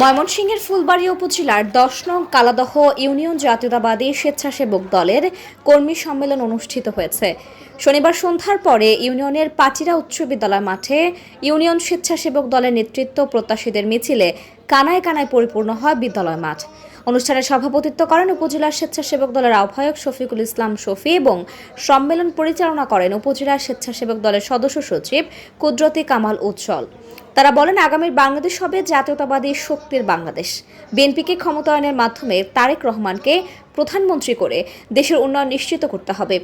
ময়মনসিংহের ফুলবাড়ী উপজেলার দশ নং কালাদহ ইউনিয়ন জাতীয়তাবাদী স্বেচ্ছাসেবক দলের কর্মী সম্মেলন অনুষ্ঠিত হয়েছে। শনিবার সন্ধ্যার পরে ইউনিয়নের পাটিরা উচ্চ বিদ্যালয় মাঠে ইউনিয়ন স্বেচ্ছাসেবক দলের নেতৃত্ব প্রত্যাশীদের মিছিলে কানায় কানায় পরিপূর্ণ হয় বিদ্যালয় মাঠ। অনুষ্ঠানে সভাপতিত্ব করেন উপজেলা স্বেচ্ছাসেবক দলের আহ্বায়ক শফিকুল ইসলাম শফি এবং সম্মেলন পরিচালনা করেন উপজেলা স্বেচ্ছাসেবক দলের সদস্য সচিব কুদরতি কামাল উজ্জ্বল তারা বলেন, আগামীর বাংলাদেশ হবে জাতীয়তাবাদী শক্তির বাংলাদেশ। বিএনপিকে ক্ষমতায়নের মাধ্যমে তারেক রহমানকে প্রধানমন্ত্রী করে দেশের উন্নয়ন নিশ্চিত করতে হবে।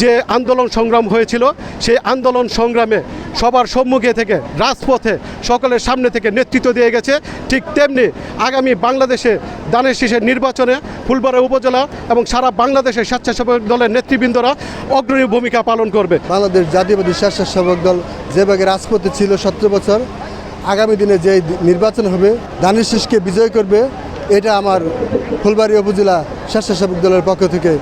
যে আন্দোলন সংগ্রাম হয়েছিল, সেই আন্দোলন সংগ্রামে সবার সম্মুখে থেকে, রাজপথে সকলের সামনে থেকে নেতৃত্ব দিয়ে গেছে। ঠিক তেমনি আগামী বাংলাদেশে দানের শীষের নির্বাচনে, ফুলবাড়া উপজেলা এবং সারা বাংলাদেশের স্বেচ্ছাসেবক দলের নেতৃবৃন্দরা অগ্রণী ভূমিকা পালন করবে। বাংলাদেশ জাতীয়বাদী স্বেচ্ছাসেবক দল যেভাবে রাজপথে ছিল সতেরো বছর, আগামী দিনে যে নির্বাচন হবে, দানের শীষকে বিজয় করবে, এটা আমার ফুলবাড়ি উপজেলা স্বেচ্ছাসেবক দলের পক্ষ থেকে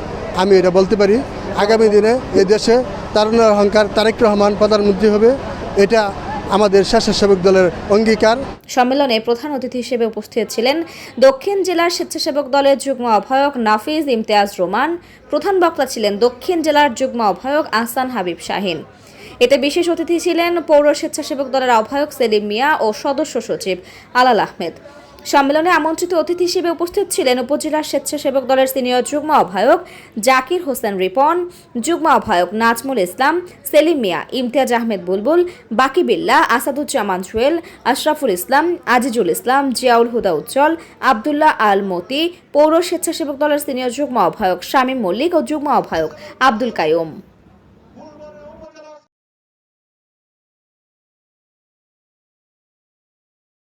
আমি এটা বলতে পারি, আগামী দিনে এই দেশে তারুণের অহংকার তারেক রহমান প্রধানমন্ত্রী হবে, এটা আমাদের স্বেচ্ছাসেবক দলের অঙ্গীকার। সম্মেলনে প্রধান অতিথি হিসেবে উপস্থিত ছিলেন দক্ষিণ জেলার স্বেচ্ছাসেবক দলের যুগ্ম আহ্বায়ক নাফিজ ইমতিয়াজ রোমান, প্রধান বক্তা ছিলেন দক্ষিণ জেলার যুগ্ম আহ্বায়ক আহসান হাবিব শাহিন। এতে বিশেষ অতিথি ছিলেন পৌর স্বেচ্ছাসেবক দলের আহ্বায়ক সেলিম মিয়া ও সদস্য সচিব আলাল আহমেদ। সম্মেলনে আমন্ত্রিত অতিথি হিসেবে উপস্থিত ছিলেন উপজেলার স্বেচ্ছাসেবক দলের সিনিয়র যুগ্ম আহ্বায়ক জাকির হোসেন রিপন, যুগ্ম আহ্বায়ক নাজমুল ইসলাম, সেলিম মিয়া, ইমতিয়াজ আহমেদ বুলবুল, বাকি বিল্লা, আসাদুজ্জামান জুয়েল আশরাফুল ইসলাম, আজিজুল ইসলাম, জিয়াউল হুদা উজ্জ্বল, আবদুল্লাহ আল মতি, পৌর স্বেচ্ছাসেবক দলের সিনিয়র যুগ্ম আহ্বায়ক শামীম মল্লিক ও যুগ্ম আহ্বায়ক আব্দুল কায়ুম